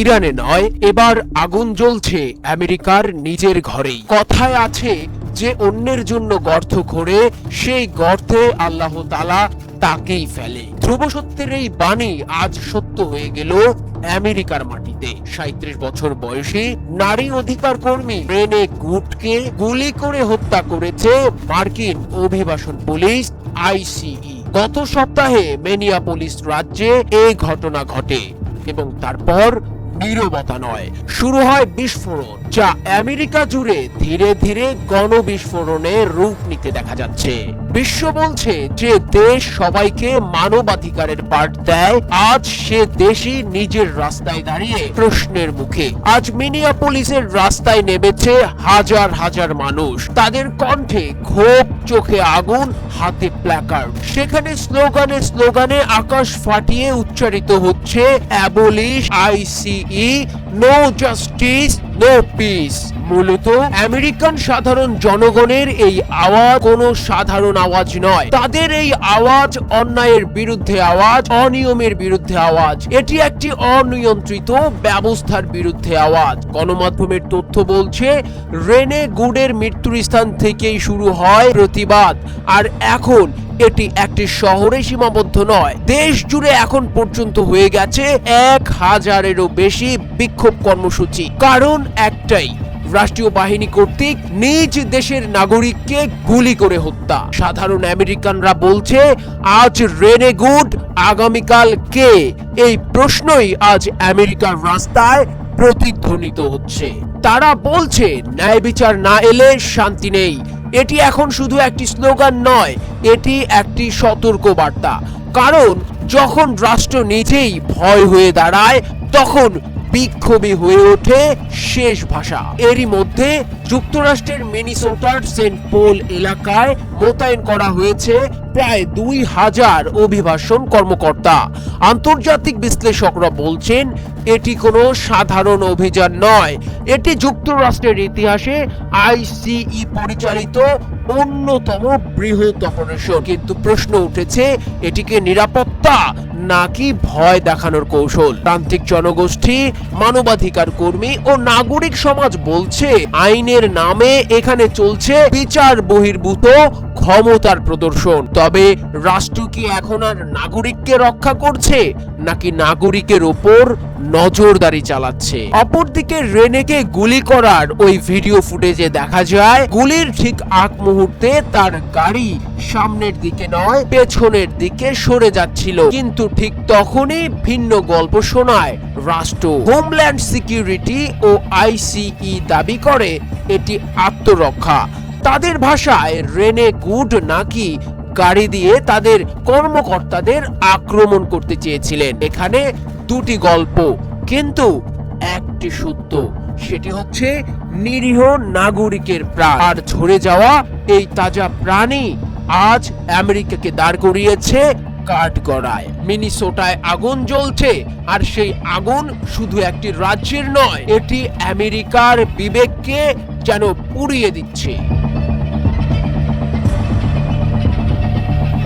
ইরানে নয়, এবার আগুন জ্বলছে আমেরিকার নিজের ঘরেই। কথায় আছে যে অন্যের জন্য গর্ত করে সেই গর্তে আল্লাহ তালা তাকেই ফেলে। ধ্রুব সত্যের এই বাণী আজ সত্য হয়ে গেল আমেরিকার মাটিতে। সাঁত্রিশ বছর বয়সী নারী অধিকার কর্মী রেনে গুটকে গুলি করে হত্যা করেছে মার্কিন অভিবাসন পুলিশ আইসিই। গত সপ্তাহে মেনিয়াপোলিস রাজ্যে এই ঘটনা ঘটে এবং তারপর নীরবতা নয়। শুরু হয় বিস্ফোরণ, যা আমেরিকা জুড়ে ধীরে ধীরে গণবিস্ফোরণের রূপ নিতে দেখা যাচ্ছে। বিশ্ব বলছে যে দেশ সবাইকে মানবাধিকারের পাঠ দেয়, আজ সে দেশই নিজের রাস্তায় দাঁড়িয়ে প্রশ্নের মুখে। আজ মিনিয়াপোলিসের রাস্তায় নেমেছে হাজার হাজার মানুষ। তাদের কণ্ঠে ক্ষোভ, চোখে আগুন, হাতে প্ল্যাকার্ড সেখানে স্লোগানে স্লোগানে আকাশ ফাটিয়ে উচ্চারিত হচ্ছে abolish ICE no justice no peace মূলত আমেরিকান সাধারণ জনগণের এই আওয়াজ কোনো সাধারণ আওয়াজ নয়। তাদের এই আওয়াজ অন্যায়ের বিরুদ্ধে আওয়াজ, অনিয়মের বিরুদ্ধে আওয়াজ। এটি একটি অনিয়ন্ত্রিত ব্যবস্থার বিরুদ্ধে আওয়াজ। গণমাধ্যমের তথ্য বলছে, রেনে গুডের মৃত্যুর স্থান থেকেই শুরু হয় প্রতিবাদ। আর এখন এটি একটি শহরে সীমাবদ্ধ নয়। দেশ জুড়ে এখন পর্যন্ত হয়ে গেছে এক হাজারেরও বেশি বিক্ষোভ কর্মসূচি। কারণ একটাই, রাষ্ট্রীয় বাহিনী কর্তৃক নিজ দেশের নাগরিককে গুলি করে হত্যা। সাধারণ আমেরিকানরা বলছে, আজ রেনে গুড, আগামীকাল কে? এই প্রশ্নই আজ আমেরিকার রাস্তায় প্রতিধ্বনিত হচ্ছে। তারা বলছে, ন্যায় বিচার না এলে শান্তি নেই। এটি এখন শুধু একটি স্লোগান নয়, এটি একটি সতর্ক বার্তা কারণ যখন রাষ্ট্র নিজেই ভয় হয়ে দাঁড়ায়, তখন বিক্ষোভী হয়ে ওঠে শেষ ভাষা। এরই মধ্যে যুক্তরাষ্ট্রের মিনিসোটার সেন্ট পোল এলাকায় মোতায়েন করা হয়েছে প্রায় দুই হাজার অভিবাসন কর্মকর্তা। আন্তর্জাতিক বিশ্লেষকরা বলছেন, এটি কোনো সাধারণ অভিযান নয়। এটি যুক্তরাষ্ট্রের ইতিহাসে আইসিই পরিচালিত অন্যতম বৃহৎ অপারেশন। কিন্তু প্রশ্ন উঠেছে, এটিকে নিরাপত্তা নাকি ভয় দেখানোর কৌশল? প্রান্তিক জনগোষ্ঠী, মানবাধিকার কর্মী ও নাগরিক সমাজ বলছে, আইনের নামে এখানে চলছে বিচার বহির্ভূত ক্ষমতার প্রদর্শন। তবে রাষ্ট্র কি এখন আর নাগরিককে রক্ষা করছে, নাকি নাগরিকের ওপর নজরদারি চালাচ্ছে? অপরদিকে রেনেকে গুলি করার ওই ভিডিও ফুটেজে দেখা যায়, গুলির ঠিক আগ মুহূর্তে তার গাড়ি সামনের দিকে নয়, পেছনের দিকে সরে যাচ্ছিল। কিন্তু ঠিক তখনই ভিন্ন গল্প শোনায় রাষ্ট্র। হোমল্যান্ড সিকিউরিটি ও আইসিই দাবি করে, এটি আত্মরক্ষা। তাদের ভাষায় রেনে গুড নাকি গাড়ি দিয়ে তাদের কর্মকর্তাদের আক্রমণ করতে চেয়েছিলেন। এখানে দুটি গল্প, কিন্তু একটি সত্য, সেটি হচ্ছে নিরীহ নাগরিকের প্রাণ। আর ঝরে যাওয়া এই তাজা প্রাণী আজ আমেরিকাকে দাঁড় করিয়েছে কাঠগড়ায়। মিনিসোটায় আগুন জ্বলছে, আর সেই আগুন শুধু একটি রাজ্যের নয়, এটি আমেরিকার বিবেককে যেন পুড়িয়ে দিচ্ছে।